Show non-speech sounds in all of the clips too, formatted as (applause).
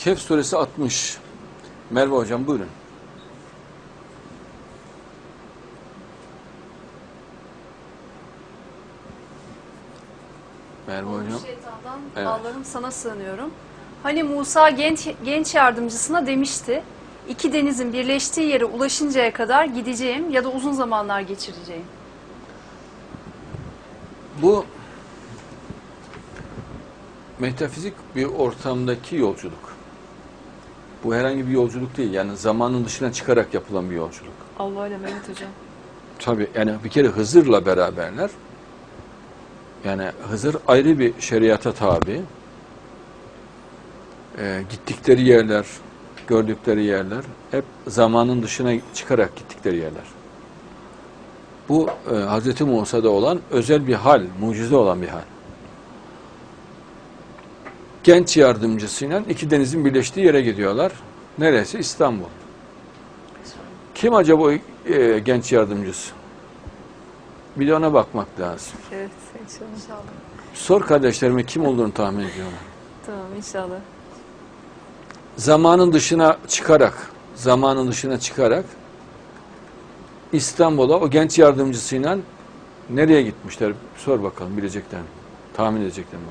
Kehf suresi 60. Merve hocam buyurun. Merve hocam. Şeytandan Evet. Allah'ım sana sığınıyorum. Hani Musa genç, genç yardımcısına demişti. İki denizin birleştiği yere ulaşıncaya kadar gideceğim ya da uzun zamanlar geçireceğim. Bu metafizik bir ortamdaki yolculuk. Bu herhangi bir yolculuk değil. Yani zamanın dışına çıkarak yapılan bir yolculuk. Allah ile Mehmet Hocam. Tabii yani bir kere Hızır'la beraberler. Yani Hızır ayrı bir şeriata tabi. Ee, gittikleri yerler, gördükleri yerler hep zamanın dışına çıkarak gittikleri yerler. Bu e, Hz. Musa'da olan özel bir hal, mucize olan bir hal. Genç yardımcısıyla iki denizin birleştiği yere gidiyorlar. Neresi? İstanbul. Kim acaba o e, genç yardımcısı? Bir de ona bakmak lazım. Evet inşallah. Sor kardeşlerime kim olduğunu tahmin ediyorlar. Tamam inşallah. Zamanın dışına çıkarak, zamanın dışına çıkarak İstanbul'a o genç yardımcısıyla nereye gitmişler? Sor bakalım bilecekler mi? Tahmin edecekler mi?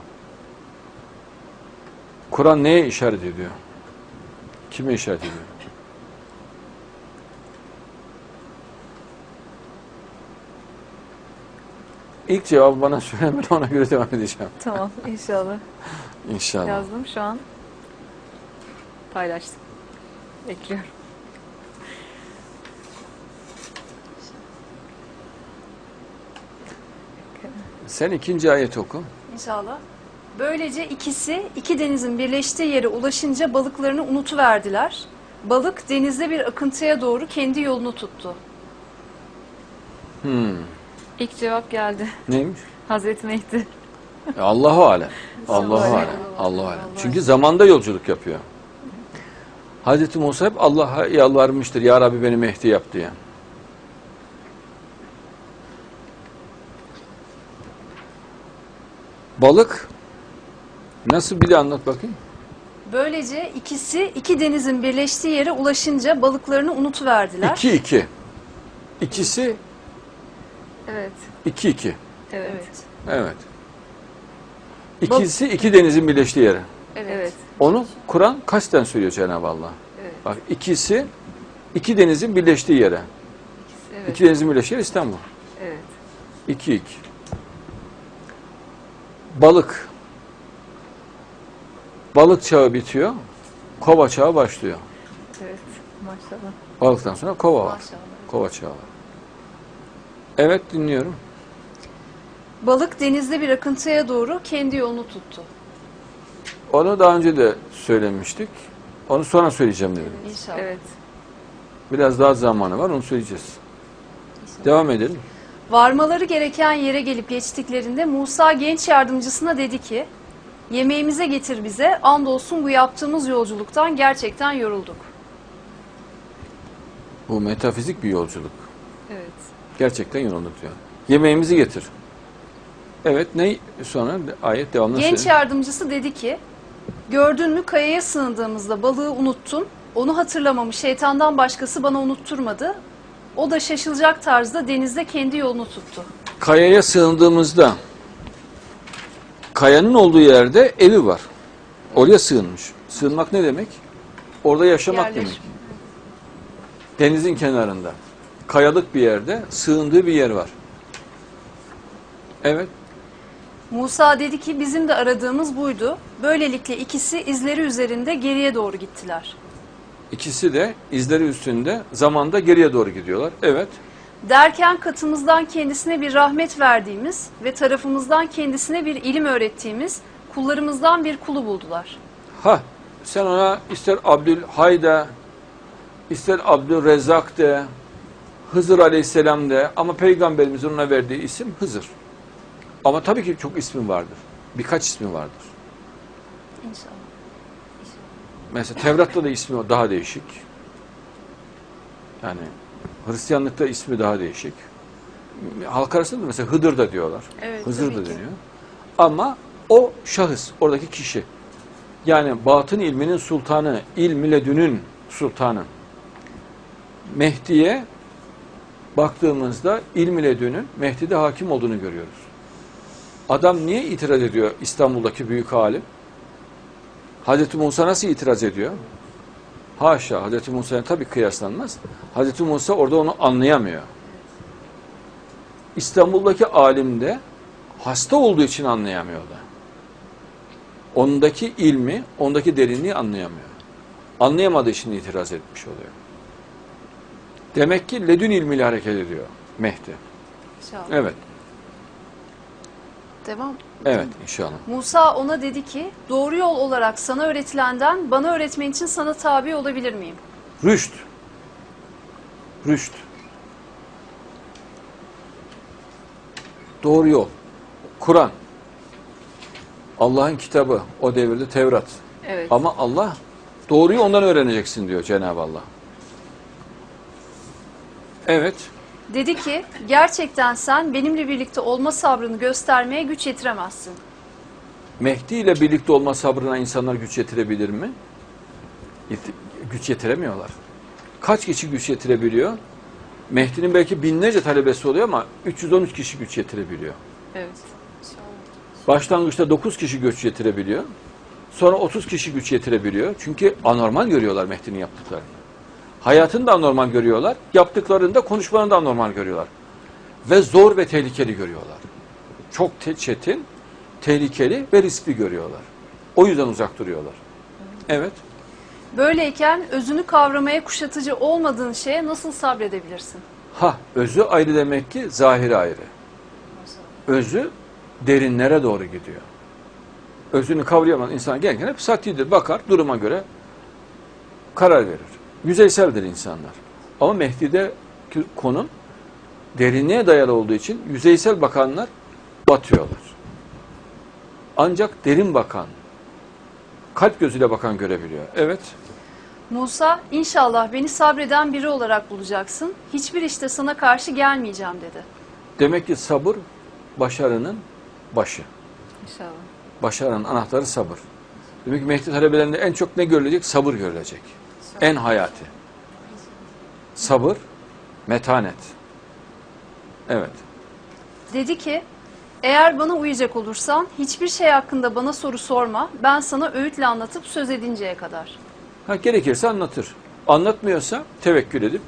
Kur'an neye işaret ediyor? Kime işaret ediyor? İlk cevabı bana (laughs) söyle ben ona göre devam edeceğim. Tamam inşallah. İnşallah. Yazdım şu an. Paylaştım. Bekliyorum. Sen ikinci ayet oku. İnşallah. Böylece ikisi iki denizin birleştiği yere ulaşınca balıklarını unutuverdiler. Balık denizde bir akıntıya doğru kendi yolunu tuttu. Hmm. İlk cevap geldi. Neymiş? (laughs) Hazreti Mehdi. E, Allahu alem. Allahu alem. Allahu alem. Çünkü zamanda yolculuk yapıyor. Hazreti Musa hep Allah'a yalvarmıştır. Ya Rabbi beni Mehdi yap diye. Balık nasıl bir de anlat bakayım. Böylece ikisi iki denizin birleştiği yere ulaşınca balıklarını unutuverdiler. İki iki. İkisi Evet. iki iki. Evet. Evet. İkisi iki denizin birleştiği yere. Evet. Onu Kur'an kaçten söylüyor Cenab-ı Allah? Evet. Bak ikisi iki denizin birleştiği yere. Evet. İki denizin birleştiği yer İstanbul. Evet. İki iki. Balık. Balık çağı bitiyor. Kova çağı başlıyor. Evet. Maşallah. Balıktan sonra kova var. Maşallah. Kova çağı var. Evet dinliyorum. Balık denizde bir akıntıya doğru kendi yolunu tuttu. Onu daha önce de söylemiştik. Onu sonra söyleyeceğim dedim. İnşallah. Evet. Biraz daha zamanı var onu söyleyeceğiz. Devam edelim. Varmaları gereken yere gelip geçtiklerinde Musa genç yardımcısına dedi ki, yemeğimize getir bize, andolsun bu yaptığımız yolculuktan gerçekten yorulduk. Bu metafizik bir yolculuk. Evet. Gerçekten yorulduk diyor. Yemeğimizi getir. Evet ne sonra ayet devamlı Genç söyle. yardımcısı dedi ki, gördün mü kayaya sığındığımızda balığı unuttum, onu hatırlamamış şeytandan başkası bana unutturmadı. O da şaşılacak tarzda denizde kendi yolunu tuttu. Kayaya sığındığımızda kayanın olduğu yerde evi var. Oraya sığınmış. Sığınmak ne demek? Orada yaşamak Yerleşim. demek. Denizin kenarında. Kayalık bir yerde sığındığı bir yer var. Evet. Musa dedi ki bizim de aradığımız buydu. Böylelikle ikisi izleri üzerinde geriye doğru gittiler. İkisi de izleri üstünde zamanda geriye doğru gidiyorlar. Evet. Derken katımızdan kendisine bir rahmet verdiğimiz ve tarafımızdan kendisine bir ilim öğrettiğimiz kullarımızdan bir kulu buldular. Ha sen ona ister Abdülhay de, ister Abdülrezzak de, Hızır Aleyhisselam de ama Peygamberimizin ona verdiği isim Hızır. Ama tabii ki çok ismi vardır. Birkaç ismi vardır. İnşallah. Mesela Tevrat'ta da ismi daha değişik. Yani Hristiyanlıkta ismi daha değişik. Halk arasında da mesela Hıdır da diyorlar. Evet, Hızır da ki. deniyor. Ama o şahıs, oradaki kişi. Yani batın ilminin sultanı, ilmi ledünün sultanı. Mehdi'ye baktığımızda ilmi ledünün Mehdi'de hakim olduğunu görüyoruz. Adam niye itiraz ediyor İstanbul'daki büyük alim? Hazreti Musa nasıl itiraz ediyor? Haşa Hazreti Musa'ya tabii kıyaslanmaz. Hazreti Musa orada onu anlayamıyor. İstanbul'daki alim de hasta olduğu için anlayamıyor da. Ondaki ilmi, ondaki derinliği anlayamıyor. Anlayamadığı için itiraz etmiş oluyor. Demek ki ledün ilmiyle hareket ediyor Mehdi. İnşallah. Evet, Devam. evet inşallah. Musa ona dedi ki doğru yol olarak sana öğretilenden bana öğretmen için sana tabi olabilir miyim? Rüşt. Rüşt. Doğru yol. Kur'an. Allah'ın kitabı. O devirde Tevrat. Evet. Ama Allah doğruyu ondan öğreneceksin diyor Cenab-ı Allah. Evet. Dedi ki gerçekten sen benimle birlikte olma sabrını göstermeye güç yetiremezsin. Mehdi ile birlikte olma sabrına insanlar güç yetirebilir mi? Güç yetiremiyorlar. Kaç kişi güç yetirebiliyor? Mehdi'nin belki binlerce talebesi oluyor ama 313 kişi güç yetirebiliyor. Evet. Başlangıçta 9 kişi güç yetirebiliyor. Sonra 30 kişi güç yetirebiliyor. Çünkü anormal görüyorlar Mehdi'nin yaptıklarını. Hayatını da anormal görüyorlar. Yaptıklarını da konuşmalarını da anormal görüyorlar. Ve zor ve tehlikeli görüyorlar. Çok te- çetin, tehlikeli ve riskli görüyorlar. O yüzden uzak duruyorlar. Evet. Böyleyken özünü kavramaya kuşatıcı olmadığın şeye nasıl sabredebilirsin? Ha, özü ayrı demek ki zahiri ayrı. Özü derinlere doğru gidiyor. Özünü kavrayamaz insan gelirken hep satidir. Bakar duruma göre karar verir. Yüzeyseldir insanlar. Ama Mehdi'de konum derinliğe dayalı olduğu için yüzeysel bakanlar batıyorlar. Ancak derin bakan, kalp gözüyle bakan görebiliyor. Evet. Musa inşallah beni sabreden biri olarak bulacaksın. Hiçbir işte sana karşı gelmeyeceğim dedi. Demek ki sabır başarının başı. İnşallah. Başarının anahtarı sabır. Demek ki Mehdi talebelerinde en çok ne görülecek? Sabır görülecek. En hayati. Sabır, metanet. Evet. Dedi ki eğer bana uyacak olursan hiçbir şey hakkında bana soru sorma. Ben sana öğütle anlatıp söz edinceye kadar. Ha, gerekirse anlatır. Anlatmıyorsa tevekkül edip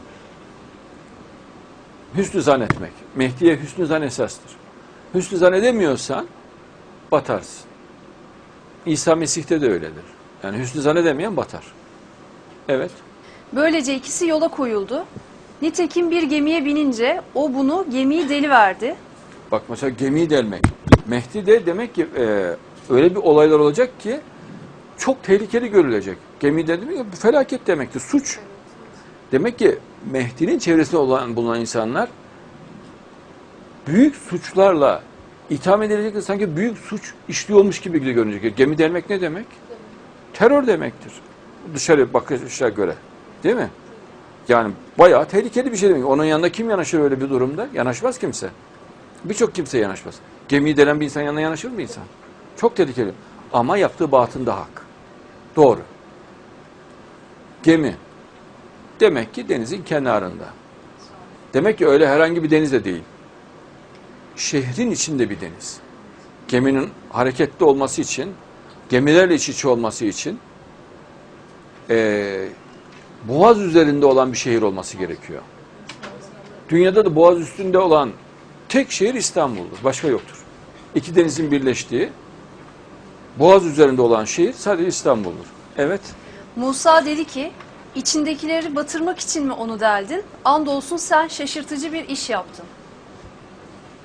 hüsnü zannetmek. Mehdi'ye hüsnü zan esastır. Hüsnü zan edemiyorsan batarsın. İsa Mesih'te de öyledir. Yani hüsnü zan edemeyen batar. Evet. Böylece ikisi yola koyuldu. Nitekim bir gemiye binince o bunu gemiyi deliverdi. Bak mesela gemiyi delmek. Mehdi de demek ki e, öyle bir olaylar olacak ki çok tehlikeli görülecek. Gemi de demek ki felaket demektir. Suç. Demek ki Mehdi'nin çevresinde olan bulunan insanlar büyük suçlarla itham edilecek sanki büyük suç işliyormuş gibi görünecek. Gemi delmek ne demek? Terör demektir. Dışarı bakışa göre. Değil mi? Yani bayağı tehlikeli bir şey demek. Onun yanında kim yanaşır öyle bir durumda? Yanaşmaz kimse. Birçok kimse yanaşmaz. Gemiyi delen bir insan yanına yanaşır mı insan? Çok tehlikeli. Ama yaptığı batında hak. Doğru. Gemi. Demek ki denizin kenarında. Demek ki öyle herhangi bir deniz de değil. Şehrin içinde bir deniz. Geminin hareketli olması için, gemilerle iç içe olması için eee boğaz üzerinde olan bir şehir olması gerekiyor. Dünyada da boğaz üstünde olan tek şehir İstanbul'dur. Başka yoktur. İki denizin birleştiği boğaz üzerinde olan şehir sadece İstanbul'dur. Evet. Musa dedi ki içindekileri batırmak için mi onu deldin? Andolsun sen şaşırtıcı bir iş yaptın.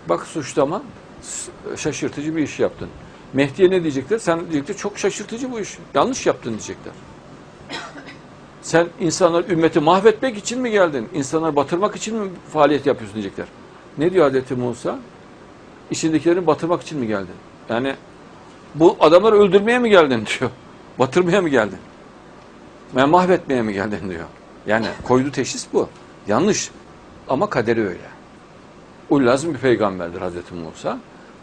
Bak suçlama şaşırtıcı bir iş yaptın. Mehdi'ye ne diyecekler? Sen diyecekler çok şaşırtıcı bu iş. Yanlış yaptın diyecekler. Sen insanlar ümmeti mahvetmek için mi geldin? İnsanları batırmak için mi faaliyet yapıyorsun diyecekler. Ne diyor Hazreti Musa? İçindekileri batırmak için mi geldin? Yani bu adamları öldürmeye mi geldin diyor. (laughs) Batırmaya mı geldin? Yani mahvetmeye mi geldin diyor. Yani koyduğu teşhis bu. Yanlış. Ama kaderi öyle. Ullazım bir peygamberdir Hazreti Musa.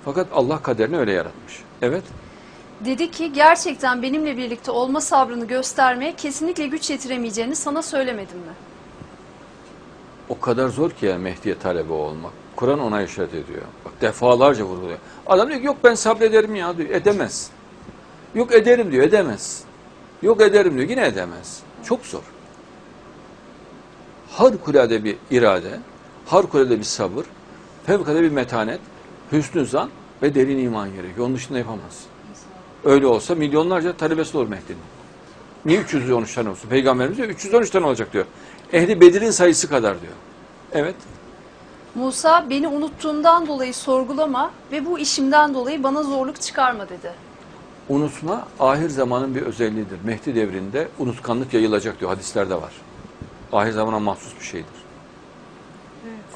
Fakat Allah kaderini öyle yaratmış. Evet. Dedi ki gerçekten benimle birlikte olma sabrını göstermeye kesinlikle güç yetiremeyeceğini sana söylemedim mi? O kadar zor ki yani Mehdi'ye talebe olmak. Kur'an ona işaret ediyor. Bak defalarca vurguluyor. Adam diyor ki yok ben sabrederim ya diyor. Edemez. Yok ederim diyor. Edemez. Yok ederim diyor. Yine edemez. Çok zor. Harikulade bir irade, harikulade bir sabır, fevkalade bir metanet, hüsnü zan ve derin iman gerekiyor. Onun dışında yapamaz. Öyle olsa milyonlarca talebesi olur Mehdi'nin. Niye 313 tane olsun? Peygamberimiz diyor 313 tane olacak diyor. Ehli Bedir'in sayısı kadar diyor. Evet. Musa beni unuttuğumdan dolayı sorgulama ve bu işimden dolayı bana zorluk çıkarma dedi. Unutma ahir zamanın bir özelliğidir. Mehdi devrinde unutkanlık yayılacak diyor. Hadislerde var. Ahir zamana mahsus bir şeydir.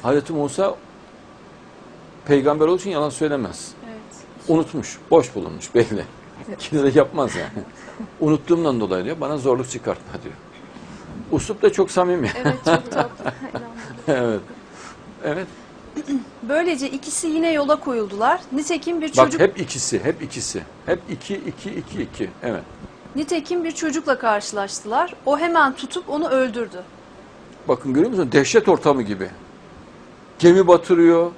Hazreti Musa peygamber olduğu için yalan söylemez. Evet. Unutmuş, boş bulunmuş belli. Kimse de yapmaz yani. Unuttuğumdan dolayı diyor bana zorluk çıkartma diyor. Uslup da çok samimi. Evet çok tatlı. (laughs) evet. Evet. Böylece ikisi yine yola koyuldular. Nitekim bir Bak çocuk hep ikisi, hep ikisi. Hep iki, iki, iki, iki. Evet. nitekim bir çocukla karşılaştılar. O hemen tutup onu öldürdü. Bakın görüyor musun? Dehşet ortamı gibi. Gemi batırıyor,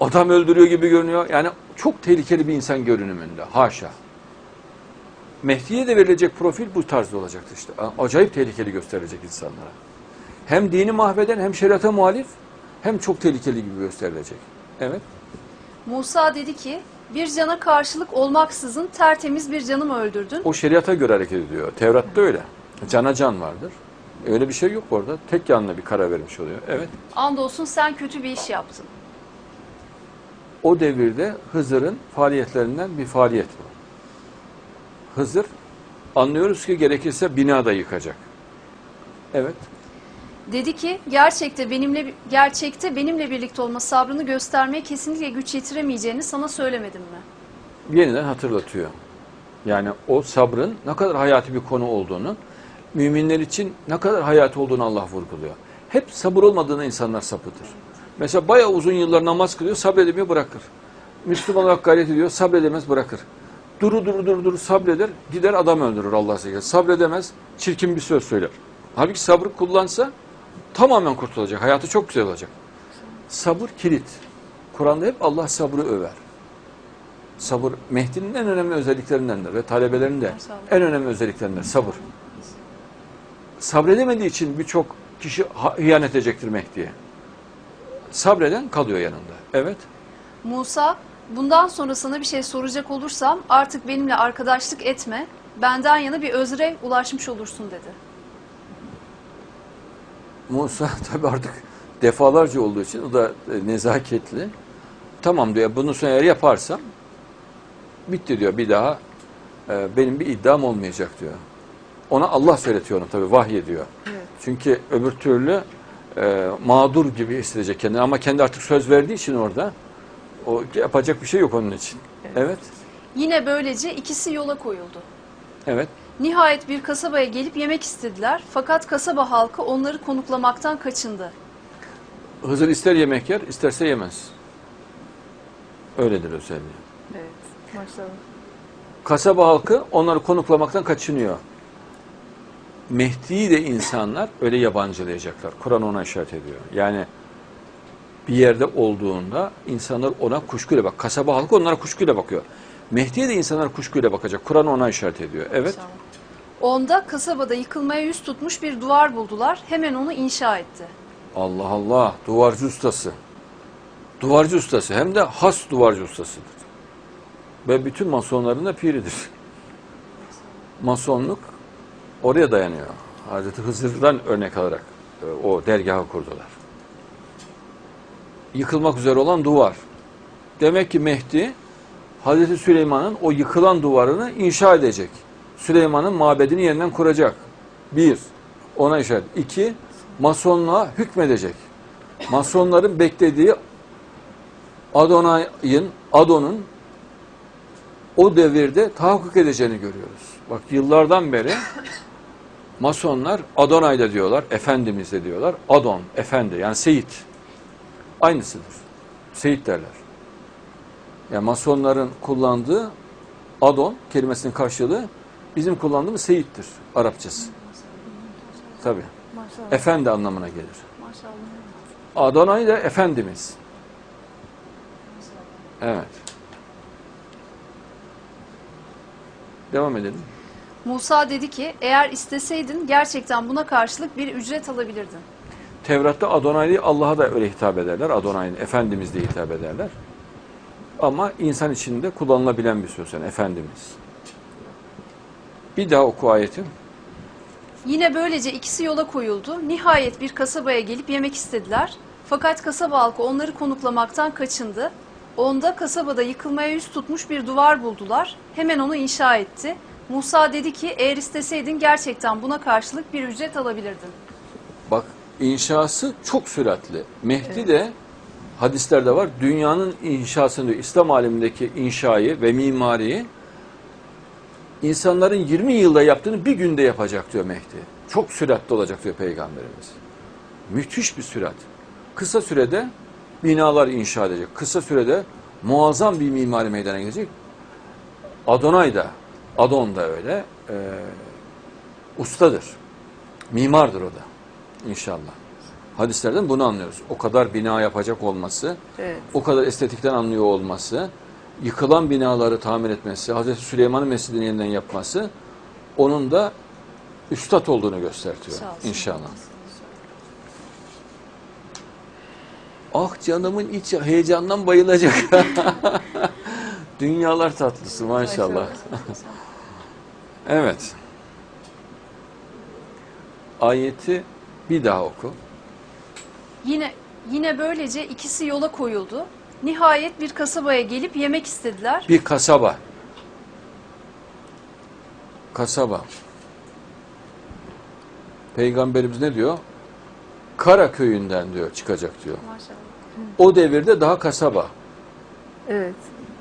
adam öldürüyor gibi görünüyor. Yani çok tehlikeli bir insan görünümünde. Haşa. Mehdi'ye de verilecek profil bu tarzda olacaktır işte. Acayip tehlikeli gösterilecek insanlara. Hem dini mahveden hem şeriata muhalif hem çok tehlikeli gibi gösterilecek. Evet. Musa dedi ki bir cana karşılık olmaksızın tertemiz bir canımı öldürdün. O şeriata göre hareket ediyor. Tevrat'ta öyle. Cana can vardır. Öyle bir şey yok orada. Tek canlı bir karar vermiş oluyor. Evet. Andolsun sen kötü bir iş yaptın. o devirde Hızır'ın faaliyetlerinden bir faaliyet bu. Hızır anlıyoruz ki gerekirse bina da yıkacak. Evet. Dedi ki gerçekte benimle gerçekte benimle birlikte olma sabrını göstermeye kesinlikle güç yetiremeyeceğini sana söylemedim mi? Yeniden hatırlatıyor. Yani o sabrın ne kadar hayati bir konu olduğunu, müminler için ne kadar hayati olduğunu Allah vurguluyor. Hep sabır olmadığında insanlar sapıtır. Mesela bayağı uzun yıllar namaz kılıyor, sabredemiyor bırakır. Müslüman olarak gayret ediyor, sabredemez bırakır. Duru duru duru duru sabreder, gider adam öldürür Allah sevgili. Sabredemez, çirkin bir söz söyler. Halbuki sabrı kullansa tamamen kurtulacak, hayatı çok güzel olacak. Sabır kilit. Kur'an'da hep Allah sabrı över. Sabır Mehdi'nin en önemli özelliklerindendir ve talebelerinin de en önemli özelliklerinden sabır. Sabredemediği için birçok kişi hıyanet edecektir Mehdi'ye. Sabreden kalıyor yanında. Evet. Musa bundan sonra sana bir şey soracak olursam artık benimle arkadaşlık etme. Benden yana bir özre ulaşmış olursun dedi. Musa (laughs) tabi artık defalarca olduğu için o da e, nezaketli. Tamam diyor bunu sonra eğer yaparsam bitti diyor bir daha e, benim bir iddiam olmayacak diyor. Ona Allah söyletiyor onu tabi vahiy ediyor. Evet. Çünkü öbür türlü e, mağdur gibi hissedecek kendini ama kendi artık söz verdiği için orada o yapacak bir şey yok onun için. Evet. Yine böylece ikisi yola koyuldu. Evet. Nihayet bir kasabaya gelip yemek istediler fakat kasaba halkı onları konuklamaktan kaçındı. Hızır ister yemek yer, isterse yemez. Öyledir özelliği. Evet. Maşallah. Kasaba halkı onları konuklamaktan kaçınıyor. Mehdi'yi de insanlar öyle yabancılayacaklar. Kur'an ona işaret ediyor. Yani bir yerde olduğunda insanlar ona kuşkuyla bak. Kasaba halkı onlara kuşkuyla bakıyor. Mehdi'ye de insanlar kuşkuyla bakacak. Kur'an ona işaret ediyor. Evet. Onda kasabada yıkılmaya yüz tutmuş bir duvar buldular. Hemen onu inşa etti. Allah Allah. Duvarcı ustası. Duvarcı ustası. Hem de has duvarcı ustasıdır. Ve bütün masonların da piridir. (laughs) Masonluk oraya dayanıyor. Hazreti Hızır'dan örnek alarak e, o dergahı kurdular. Yıkılmak üzere olan duvar. Demek ki Mehdi Hazreti Süleyman'ın o yıkılan duvarını inşa edecek. Süleyman'ın mabedini yeniden kuracak. Bir, ona işaret. İki, masonluğa hükmedecek. Masonların beklediği Adonay'ın, Adon'un o devirde tahakkuk edeceğini görüyoruz. Bak yıllardan beri masonlar Adonay'da diyorlar, Efendimiz de diyorlar. Adon, efendi yani Seyit. Aynısıdır. Seyit derler. Yani masonların kullandığı Adon kelimesinin karşılığı bizim kullandığımız seyittir Arapçası. Tabi. Maşallah. Efendi anlamına gelir. Maşallah. Adonay da Efendimiz. Evet. Devam edelim. Musa dedi ki eğer isteseydin gerçekten buna karşılık bir ücret alabilirdin. Tevrat'ta Adonay'ı Allah'a da öyle hitap ederler. Adonay, Efendimiz diye hitap ederler. Ama insan içinde kullanılabilen bir söz yani Efendimiz. Bir daha oku ayeti. Yine böylece ikisi yola koyuldu. Nihayet bir kasabaya gelip yemek istediler. Fakat kasaba halkı onları konuklamaktan kaçındı. Onda kasabada yıkılmaya yüz tutmuş bir duvar buldular. Hemen onu inşa etti. Musa dedi ki eğer isteseydin gerçekten buna karşılık bir ücret alabilirdin. Bak inşası çok süratli. Mehdi de hadislerde var. Dünyanın inşasını diyor, İslam alemindeki inşayı ve mimariyi insanların 20 yılda yaptığını bir günde yapacak diyor Mehdi. Çok süratli olacak diyor Peygamberimiz. Müthiş bir sürat. Kısa sürede binalar inşa edecek. Kısa sürede muazzam bir mimari meydana gelecek. Adonay da, Adon da öyle. e, ustadır. Mimardır o da. İnşallah. Hadislerden bunu anlıyoruz. O kadar bina yapacak olması, Evet. o kadar estetikten anlıyor olması, yıkılan binaları tamir etmesi, Hazreti Süleyman'ın mescidini yeniden yapması, onun da üstad olduğunu gösteriyor inşallah. Ah canımın içi heyecandan bayılacak. (laughs) Dünyalar tatlısı maşallah. Evet. Ayeti bir daha oku. Yine yine böylece ikisi yola koyuldu. Nihayet bir kasabaya gelip yemek istediler. Bir kasaba. Kasaba. Peygamberimiz ne diyor? Kara köyünden diyor çıkacak diyor. Maşallah. O devirde daha kasaba. Evet,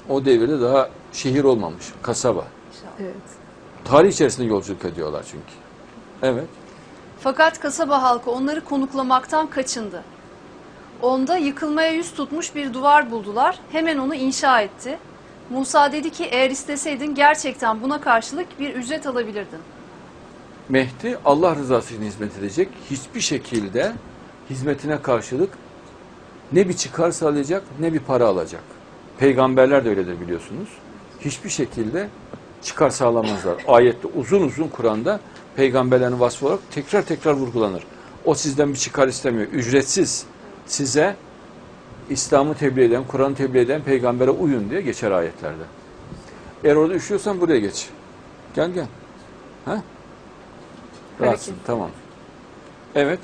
O devirde daha şehir olmamış. Kasaba. evet. Tarih içerisinde yolculuk ediyorlar çünkü. Evet. Fakat kasaba halkı onları konuklamaktan kaçındı. Onda yıkılmaya yüz tutmuş bir duvar buldular. Hemen onu inşa etti. Musa dedi ki eğer isteseydin gerçekten buna karşılık bir ücret alabilirdin. Mehdi Allah rızası için hizmet edecek. Hiçbir şekilde hizmetine karşılık ne bir çıkar sağlayacak ne bir para alacak. Peygamberler de öyledir biliyorsunuz. Hiçbir şekilde çıkar sağlamazlar. Ayette uzun uzun Kur'an'da peygamberlerin vasfı olarak tekrar tekrar vurgulanır. O sizden bir çıkar istemiyor. Ücretsiz size İslam'ı tebliğ eden, Kur'an'ı tebliğ eden peygambere uyun diye geçer ayetlerde. Eğer orada üşüyorsan buraya geç. Gel gel. Ha? Rahatsın. Tamam. Evet.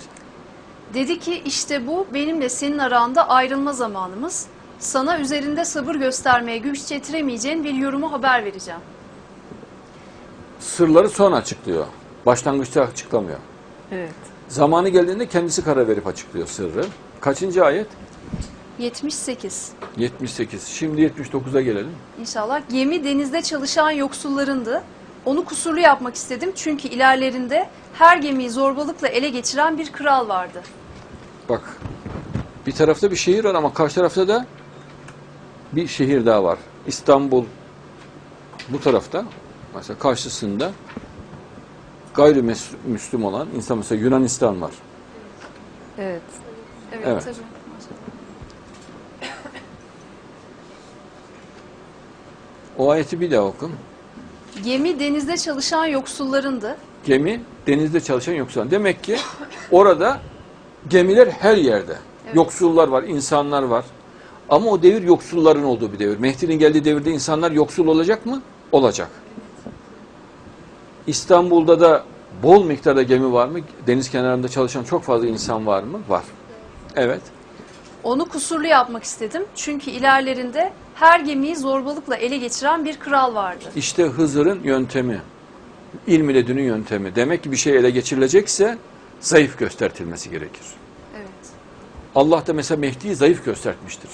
Dedi ki işte bu benimle senin aranda ayrılma zamanımız. Sana üzerinde sabır göstermeye güç getiremeyeceğin bir yorumu haber vereceğim. Sırları sonra açıklıyor. Başlangıçta açıklamıyor. Evet. Zamanı geldiğinde kendisi karar verip açıklıyor sırrı. Kaçıncı ayet? 78. 78. Şimdi 79'a gelelim. İnşallah gemi denizde çalışan yoksullarındı. Onu kusurlu yapmak istedim çünkü ilerlerinde her gemiyi zorbalıkla ele geçiren bir kral vardı. Bak. Bir tarafta bir şehir var ama karşı tarafta da bir şehir daha var. İstanbul bu tarafta. Mesela karşısında gayrimüslim olan insan mesela Yunanistan var. Evet. Evet, Evet. tabii. O ayeti bir daha okun. Gemi denizde çalışan yoksullarındı. Gemi denizde çalışan yoksullar. Demek ki orada gemiler her yerde. Evet. Yoksullar var, insanlar var. Ama o devir yoksulların olduğu bir devir. Mehdi'nin geldiği devirde insanlar yoksul olacak mı? Olacak. İstanbul'da da bol miktarda gemi var mı? Deniz kenarında çalışan çok fazla insan var mı? Var. Evet. Onu kusurlu yapmak istedim çünkü ilerlerinde her gemiyi zorbalıkla ele geçiren bir kral vardı. İşte Hızır'ın yöntemi. İlm ile dünün yöntemi. Demek ki bir şey ele geçirilecekse zayıf göstertilmesi gerekir. Evet. Allah da mesela Mehdi'yi zayıf göstermiştir.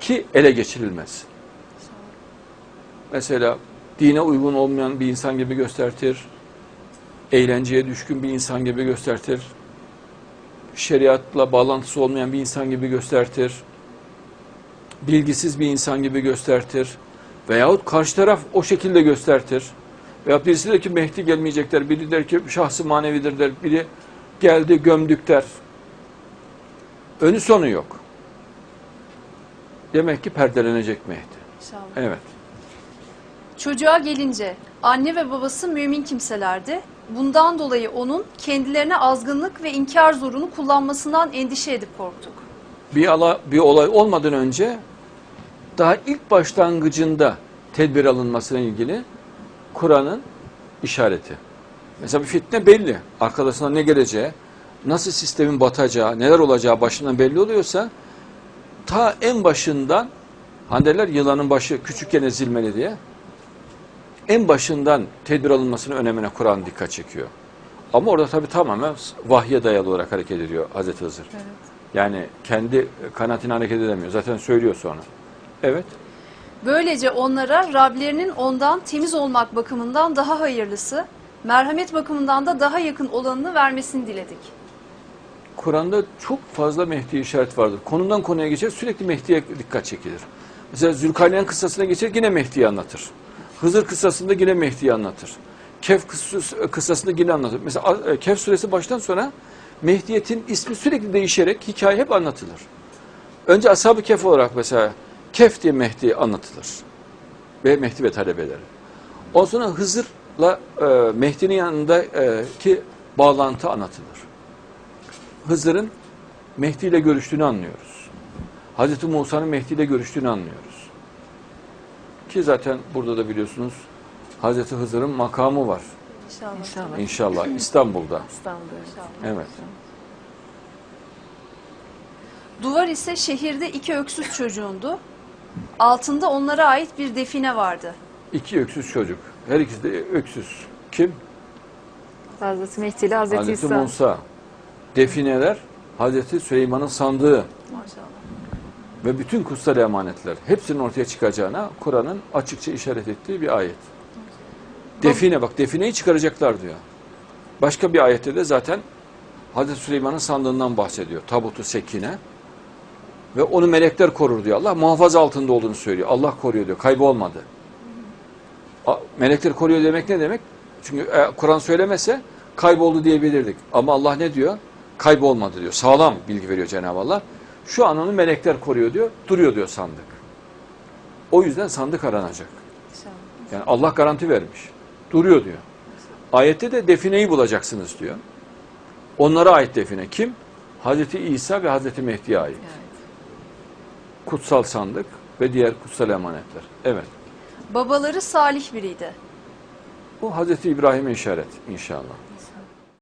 Ki ele geçirilmez. Mesela dine uygun olmayan bir insan gibi göstertir. Eğlenceye düşkün bir insan gibi göstertir. Şeriatla bağlantısı olmayan bir insan gibi göstertir. Bilgisiz bir insan gibi göstertir. Veyahut karşı taraf o şekilde göstertir. Veyahut birisi der ki Mehdi gelmeyecek der. Biri der ki şahsı manevidir der. Biri geldi gömdük der. Önü sonu yok. Demek ki perdelenecek Mehdi. İnşallah. Evet. Çocuğa gelince anne ve babası mümin kimselerdi. Bundan dolayı onun kendilerine azgınlık ve inkar zorunu kullanmasından endişe edip korktuk. bir, ala, bir olay olmadan önce daha ilk başlangıcında tedbir alınmasına ilgili Kur'an'ın işareti. Mesela bir fitne belli. Arkadaşına ne geleceği, nasıl sistemin batacağı, neler olacağı başından belli oluyorsa ta en başından derler yılanın başı küçükken ezilmeli diye en başından tedbir alınmasının önemine Kur'an dikkat çekiyor. Ama orada tabii tamamen vahye dayalı olarak hareket ediyor Hazreti Hızır. Yani kendi kanaatine hareket edemiyor. Zaten söylüyor sonra. Evet. Böylece onlara Rablerinin ondan temiz olmak bakımından daha hayırlısı, merhamet bakımından da daha yakın olanını vermesini diledik. Kur'an'da çok fazla Mehdi işaret vardır. Konudan konuya geçer sürekli Mehdi'ye dikkat çekilir. Mesela Zülkarneyn kıssasına geçer yine Mehdi'yi anlatır. Hızır kıssasında yine Mehdi'yi anlatır. Kehf kıssas- kıssasında yine anlatır. Mesela e, Kehf suresi baştan sona Mehdiyet'in ismi sürekli değişerek hikaye hep anlatılır. Önce Ashab-ı Kehf olarak mesela Kehf diye Mehdi anlatılır. Ve Mehdi ve talebeleri. Ondan sonra Hızır'la e, Mehdi'nin yanındaki bağlantı anlatılır. Hızır'ın Mehdi ile görüştüğünü anlıyoruz. Hazreti Musa'nın Mehdi ile görüştüğünü anlıyoruz. Ki zaten burada da biliyorsunuz Hazreti Hızır'ın makamı var İnşallah. İnşallah. inşallah İstanbul'da. İstanbul'da. Evet. Duvar ise şehirde iki öksüz çocuğundu. Altında onlara ait bir define vardı. İki öksüz çocuk. Her ikisi de öksüz. Kim? Hazreti Mehdi ile Hazreti, Hazreti İsa. Musa. Defineler Hazreti Süleyman'ın sandığı Maşallah. Ve bütün kutsal emanetler hepsinin ortaya çıkacağına Kur'an'ın açıkça işaret ettiği bir ayet. Define bak defineyi çıkaracaklar diyor. Başka bir ayette de zaten Hazreti Süleyman'ın sandığından bahsediyor. Tabutu sekine. Ve onu melekler korur diyor. Allah muhafaza altında olduğunu söylüyor. Allah koruyor diyor. Kaybolmadı. Melekler koruyor demek ne demek? Çünkü e, Kur'an söylemese kayboldu diyebilirdik. Ama Allah ne diyor? Kaybolmadı diyor. Sağlam bilgi veriyor Cenab-ı Allah. Şu an onu melekler koruyor diyor. Duruyor diyor sandık. O yüzden sandık aranacak. Yani Allah garanti vermiş. Duruyor diyor. Ayette de defineyi bulacaksınız diyor. Onlara ait define kim? Hazreti İsa ve Hazreti Mehdi'ye ait. Kutsal sandık ve diğer kutsal emanetler. Evet. Babaları salih biriydi. Bu Hazreti İbrahim'e işaret inşallah.